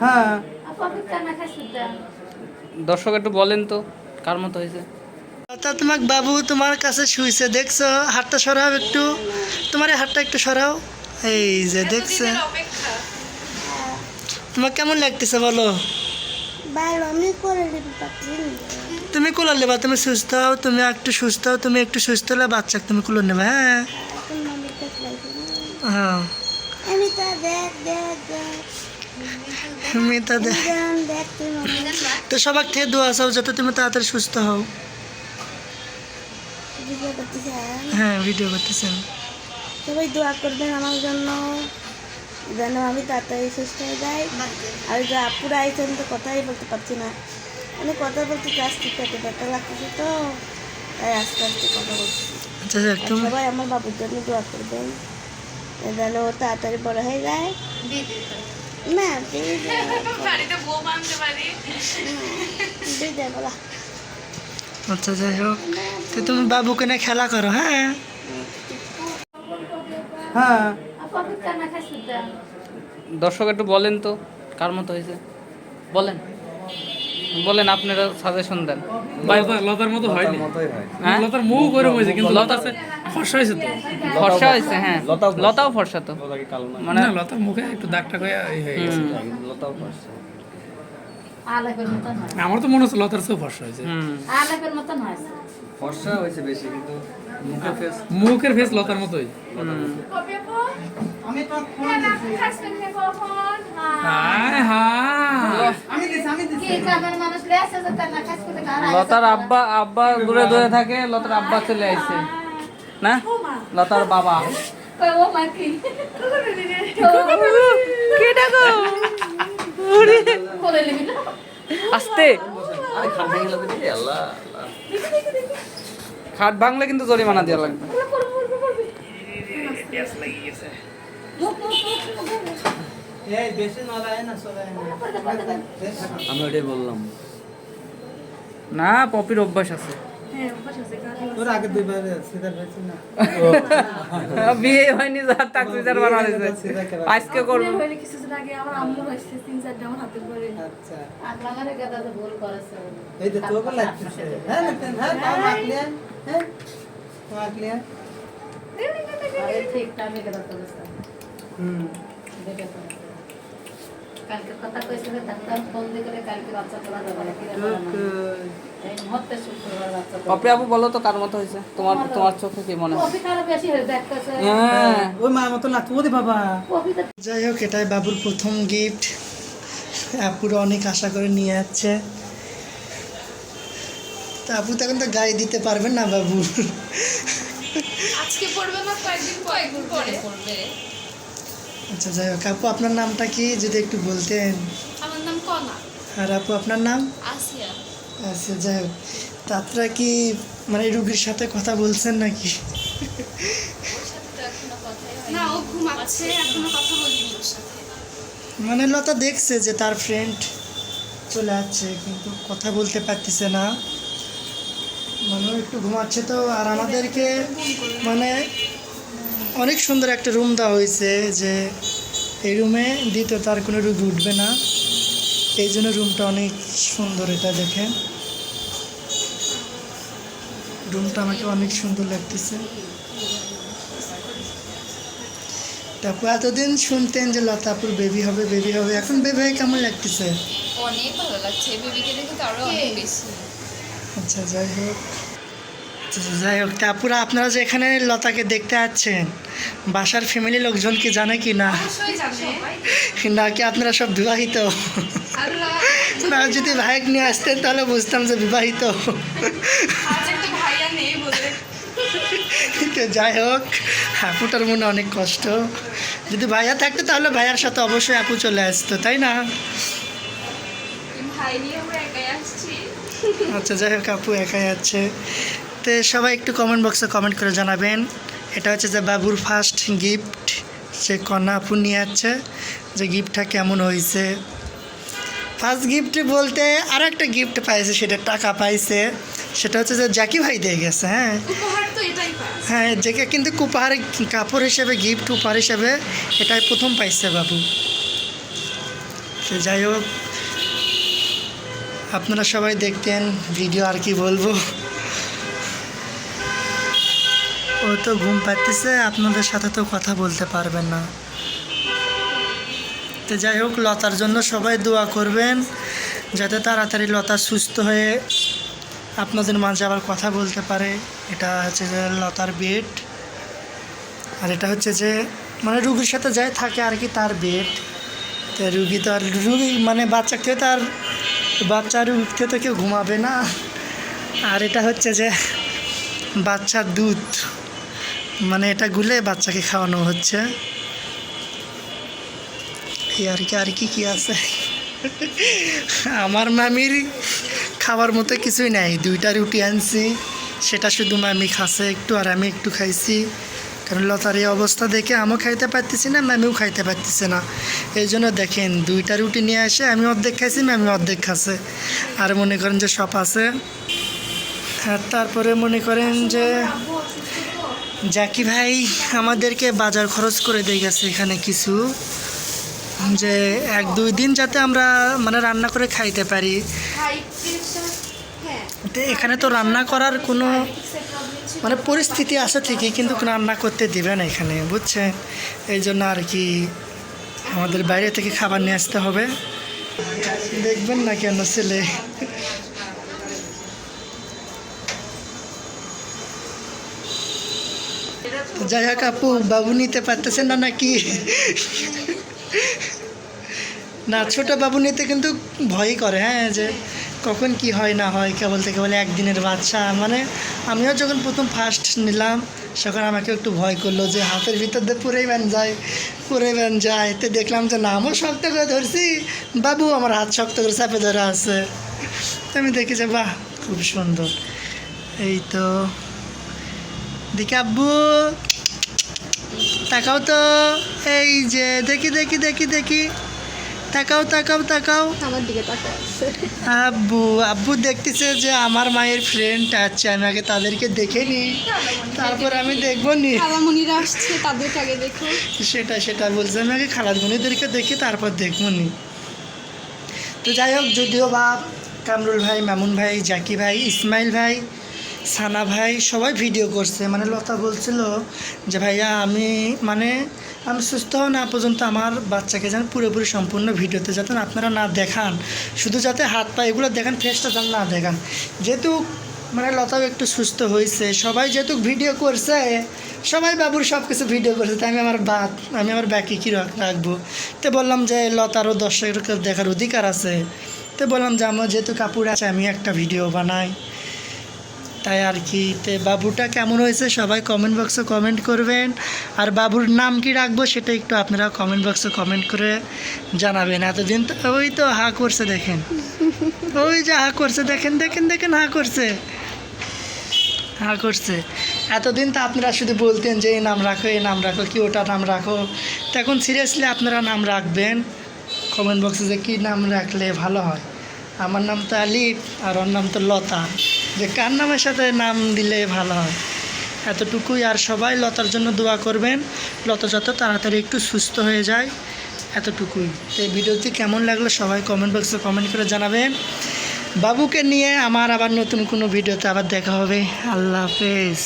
হ্যাঁ। দর্শক একটু বলেন তো কার মতো হয়েছে? তা তোমাক বাবু তোমার কাছে শুইছে দেখছ? হাতটা সরাও একটু। তোমার হাতটা একটু সরাও। এই যে দেখছ। তোমার কেমন লাগতেছে বলো? ভালো আমি করে তুমি কুলার নেবা তুমি সুস্থ হও তুমি একটু সুস্থ হও তুমি একটু সুস্থ হলে বাচ্চাকে তুমি কুলোর নেবা হ্যাঁ। হ্যাঁ। তো দে মনে সবার থেকে দোয়া চাও যাতে তুমি তাড়াতাড়ি সুস্থ হও। হ্যাঁ ভিডিও করতেছেন সবাই দোয়া করবেন আমার জন্য যেন আমি তাড়াতাড়ি সুস্থ হয়ে যাই। আর যে আপুরা আইছেন তো কথাই বলতে পারছি না। আমি কথা বলতে চাচ্ছি পেটে ব্যথা লাগতেছে তো তাই আস্তে আস্তে কথা বলছি। আচ্ছা সবাই আমার বাবুর জন্য দোয়া করবেন যেন ও তাড়াতাড়ি বড় হয়ে যায়। না দিয়ে দিয়ে বলা। আচ্ছা যাই হোক। তো তুমি বাবুকে না খেলা করো হ্যাঁ? হ্যাঁ। দর্শক একটু বলেন তো কার মতো হয়েছে? বলেন। বলেন আপনারা সাজেশন দেন। লতা- লতার মতো হয়নি। হ্যাঁ। লতার মুখ ওরকম হয়েছে কিন্তু লতা- ফর্সা হয়েছে তো। ফর্সা হয়েছে হ্যাঁ। লতাও ফর্সা। তো। মানে না লতার মুখে একটু দাগটা হয়ে গেছে। মতন হয়। আমার তো মনে হচ্ছে লতার চেয়েও ফর্সা হয়েছে। ফর্সা হয়েছে বেশি কিন্তু মুখের ফেস মুখের ফেস লতার মতোই। আমি তো ফোন হায় হায় লতার আব্বা আব্বা দূরে দূরে থাকে লতার আব্বা চলে আইছে না লতার বাবা আস্তে খাট ভাঙলে কিন্তু জরিমানা দেওয়া লাগবে আমি ওটাই বললাম। না পপির অভ্যাস আছে। ওর আগে দুইবার সিদার হয়েছে না। বিয়ে হয়নি যার তাকসিদার বানানো হয়েছে। আজকে করব। কিছুদিন আগে আমার আম্মু হয়েছে তিন চারটে আমার হাতে পরে আচ্ছা। আর বাঙালি গাদা তো ভুল করেছে। এই যে তোকে লাগতেছে। হ্যাঁ হ্যাঁ পাও মাখলিয়া হ্যাঁ মাখলিয়া ঠিক টাইমে গাদা হুম। কালকে কথা কইছিল ডাক্তার ফোন দিয়ে করে কালকে বাচ্চা তোলা যাবে না এই মুহূর্তে শুক্রবার বাচ্চা তোলা আপু বলো তো কার মতো হয়েছে? তোমার তোমার চোখে কি মনে হয়? কফি খাওয়া বেশি হয়ে দেখতেছে হ্যাঁ। ওই মা মতো লাগতো ওরে বাবা। যাই হোক এটাই বাবুর প্রথম গিফট আপুর অনেক আশা করে নিয়ে যাচ্ছে। তা আপু তো এখন তো গাড়ি দিতে পারবেন না বাবু। আজকে পড়বে না কয়েকদিন কয়েকদিন পরে। পড়বে। আচ্ছা যাই হোক আপু আপনার নামটা কি? যদি একটু বলতেন। আমার নাম কনা। আর আপু আপনার নাম? আসিয়া। আচ্ছা যাই হোক। তা আপনারা কি মানে রুগীর সাথে কথা বলছেন নাকি? না ও ঘুমাচ্ছে এখনও কথা বলিনি ওর সাথে। মানে লতা দেখছে যে তার ফ্রেন্ড চলে আসছে কিন্তু কথা বলতে পারতেছে না। মানে একটু ঘুমাচ্ছে তো আর আমাদেরকে মানে অনেক সুন্দর একটা রুম দেওয়া হয়েছে যে এই রুমে দ্বিতীয় তার কোনো রুগী উঠবে না। এই জন্য রুমটা অনেক সুন্দর এটা দেখে। রুমটা আমাকে অনেক সুন্দর লাগতেছে। তারপর এতদিন শুনতেন যে লতাপুর বেবি হবে বেবি হবে এখন বেবি হয়ে কেমন লাগতেছে? অনেক ভালো লাগছে বেবিকে দেখে তো আরও অনেক বেশি আচ্ছা যাই হোক। আচ্ছা, যাই হোক তারপরে আপনারা যে এখানে লতাকে দেখতে আসছেন বাসার ফ্যামিলি লোকজন কি জানে কি না? নাকি আপনারা সব বিবাহিত? না যদি ভাইক নিয়ে আসতেন তাহলে বুঝতাম যে বিবাহিত। যাই হোক আপুটার মনে অনেক কষ্ট। যদি ভাইয়া থাকতো তাহলে ভাইয়ার সাথে অবশ্যই আপু চলে আসতো তাই না? আচ্ছা যাই হোক আপু একাই আছে। তো সবাই একটু কমেন্ট বক্সে কমেন্ট করে জানাবেন। এটা হচ্ছে যে বাবুর ফার্স্ট গিফট সে কন্যা আপু নিয়ে যাচ্ছে যে গিফটটা কেমন হয়েছে। ফার্স্ট গিফট বলতে আর একটা গিফট পাইছে সেটা টাকা পাইছে। সেটা হচ্ছে যে জ্যাকি ভাই দিয়ে গেছে হ্যাঁ। হ্যাঁ যেকে কিন্তু উপহার কাপড় হিসেবে গিফট উপহার হিসেবে এটাই প্রথম পাইছে বাবু। তো যাই হোক আপনারা সবাই দেখতেন ভিডিও আর কি বলব। ও তো ঘুম পাচ্ছে আপনাদের সাথে তো কথা বলতে পারবেন না। তো যাই হোক, লতার জন্য সবাই দোয়া করবেন, যাতে তাড়াতাড়ি লতা সুস্থ হয়ে আপনাদের মাঝে আবার কথা বলতে পারে। এটা হচ্ছে যে লতার বেড আর এটা হচ্ছে যে মানে রুগীর সাথে যাই থাকে আর কি তার বেড তো রুগী তো আর, রুগী মানে বাচ্চা খেয়ে তো আর, বাচ্চা রুগীতে তো কেউ ঘুমাবে না। আর এটা হচ্ছে যে বাচ্চার দুধ। মানে এটা গুলে বাচ্চাকে খাওয়ানো হচ্ছে। আর কি আর কি কি আছে? আমার মামির খাবার মতো কিছুই নাই। দুইটা রুটি আনছি, সেটা শুধু মামি খাচ্ছে একটু আর আমি একটু খাইছি। কারণ লতার এই অবস্থা দেখে আমিও খাইতে পারতেছি না ম্যামিও খাইতে পারতেছে না। এই জন্য দেখেন, দুইটা রুটি নিয়ে আসে আমি অর্ধেক খাইছি ম্যামি অর্ধেক খাচ্ছে। আর মনে করেন যে সব আছে। আর তারপরে মনে করেন যে জাকি ভাই আমাদেরকে বাজার খরচ করে দিয়ে গেছে এখানে কিছু, যে এক দুই দিন যাতে আমরা মানে রান্না করে খাইতে পারি। এখানে তো রান্না করার কোনো মানে পরিস্থিতি আছে ঠিকই, কিন্তু রান্না করতে দেবে না এখানে, বুঝছেন? এই জন্য আর কি আমাদের বাইরে থেকে খাবার নিয়ে আসতে হবে। দেখবেন না কেন ছেলে? যাই হোক আপু, বাবু নিতে পারতেছেন না নাকি? না, ছোট বাবু নিতে কিন্তু ভয়ই করে হ্যাঁ যে কখন কি হয়, না হয়, কেবল থেকে বলে একদিনের বাচ্চা। মানে আমিও যখন প্রথম ফার্স্ট নিলাম, তখন আমাকে একটু ভয় করল যে হাতের ভিতর দিয়ে পুরেই ব্যান যায় পুরে ব্যান যায়। তো দেখলাম যে না শক্ত করে ধরছি। বাবু আমার হাত শক্ত করে চাপে ধরা আছে। আমি দেখি যে, বাহ, খুব সুন্দর। এই তো, দেখি আব্বু তাকাও তো। এই যে দেখি দেখি দেখি দেখি। তাকাও তাকাও তাকাও। আমার দিকে তাকায় আব্বু আব্বু দেখতেছে যে আমার মায়ের ফ্রেন্ড আছে আমি আগে তাদেরকে দেখে নিই তারপর আমি দেখব নি। খালামণিরা আসছে তাদেরকে আগে দেখো। সেটা সেটা বলছে। আমি আগে খালাদমণিদেরকে দেখি তারপর দেখব নি। তো যাই হোক যদিও বা কামরুল ভাই মামুন ভাই জাকি ভাই ইসমাইল ভাই সানা ভাই সবাই ভিডিও করছে। মানে লতা বলছিল যে, ভাইয়া, আমি মানে আমি সুস্থ হওয়া না পর্যন্ত আমার বাচ্চাকে যেন পুরোপুরি সম্পূর্ণ ভিডিওতে যাতে আপনারা না দেখান। শুধু যাতে হাত পা এগুলো দেখান ফেসটা যেন না দেখান। যেহেতু মানে লতাও একটু সুস্থ হয়েছে, সবাই যেহেতু ভিডিও করছে, সবাই বাবুর সব কিছু ভিডিও করছে, তাই আমি আমার বাদ আমি আমার ব্যাকে কী রাখব? তো বললাম যে, লতারও দর্শকের দেখার অধিকার আছে। তো বললাম যে আমার যেহেতু কাপড় আছে, আমি একটা ভিডিও বানাই। তাই আর কি বাবুটা কেমন হয়েছে সবাই কমেন্ট বক্সে কমেন্ট করবেন। আর বাবুর নাম কি রাখব সেটা একটু আপনারা কমেন্ট বক্সে কমেন্ট করে জানাবেন। এতদিন তো ওই তো হা করছে দেখেন। ওই যে হা করছে, দেখেন দেখেন দেখেন হা করছে। হা করছে। এতদিন তো আপনারা শুধু বলতেন যে, এই নাম রাখো, এই নাম রাখো, কি ওটা নাম রাখো? তো এখন সিরিয়াসলি আপনারা নাম রাখবেন। কমেন্ট বক্সে যে কী নাম রাখলে ভালো হয়। আমার নাম তো আলিফ, আর ওর নাম তো লতা। যে কার নামের সাথে নাম দিলে ভালো হয়? এতটুকুই, আর সবাই লতার জন্য দোয়া করবেন। লতা যত তাড়াতাড়ি একটু সুস্থ হয়ে যায়, এতটুকুই। তো এই ভিডিওটি কেমন লাগল সবাই কমেন্ট বক্সে কমেন্ট করে জানাবেন। বাবুকে নিয়ে আমার আবার নতুন কোনো ভিডিওতে আবার দেখা হবে। আল্লাহ হাফেজ।